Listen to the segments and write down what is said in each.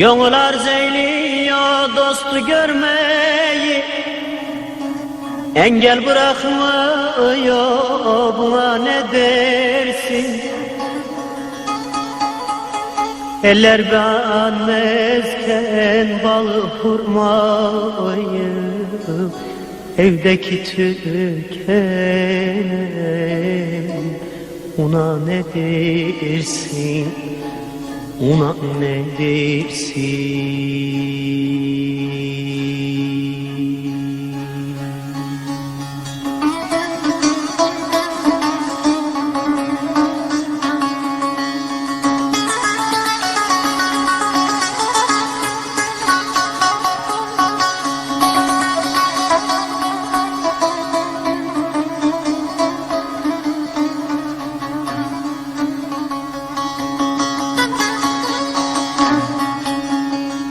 Gönül arz eyliyor dostu görmeyi. Engel bırakmıyor buna ne dersin? Eller beğenmezken balı hurmayı Evdeki tüken Una ne dersin Una ne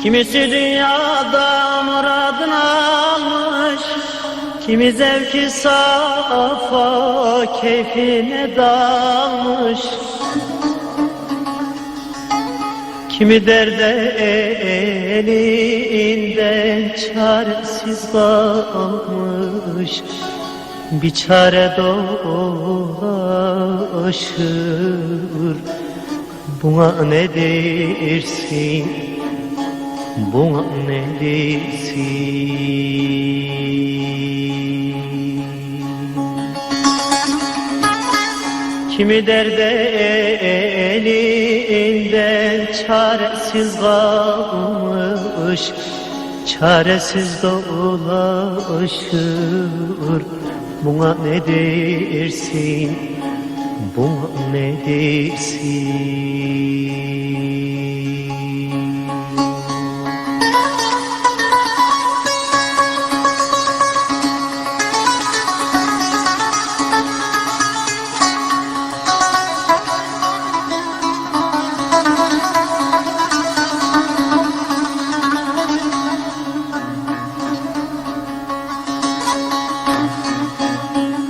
Kimisi dünyada muradını almış Kimi zevki safa keyfine dalmış. Kimi derde elinden çaresiz kalmış Bir çare dolaşır Buna ne dersin Buna dersin Kimi derde elinden çaresiz kalmış Çaresiz dolaşır. Buna ne dersin? Buna ne dersin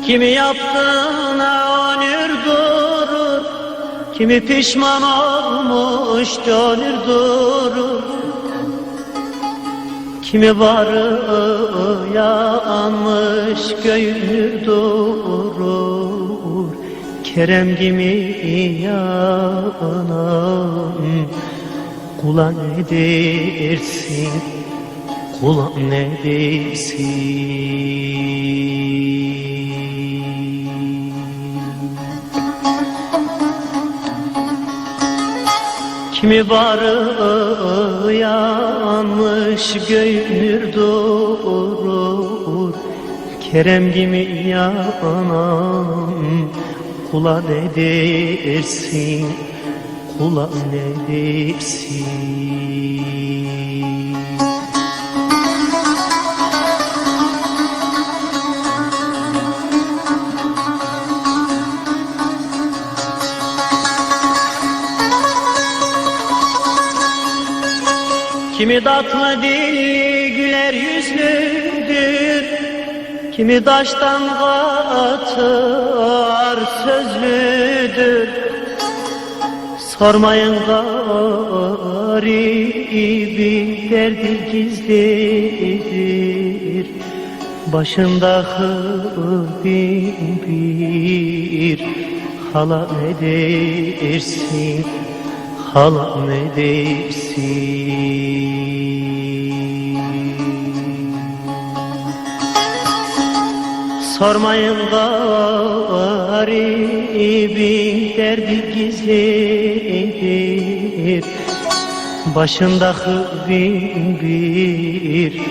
Kimi yaptığına onur durur Kimi pişman olmuş dönür durur. Kimi varı yanmış göğünür durur Kerem gibi yanan Kula ne dersin Kula ne dersin Kimi varı yanmış göğünür durur. Kerem gibi yanan Kula ne dersin Kula ne dersin Kimi tatlı dilli güler yüzlüdür Kimi taştan katar sözlüdür. Sormayın garibin derdi gizlidir Başında bin bir hala ne dersin Hala ne dersin? Sormayın garibin derdi gizlidir. Başında bin bir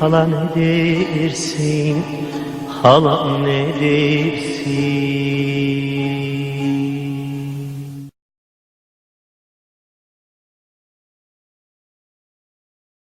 hala ne dersin? Hala ne dersin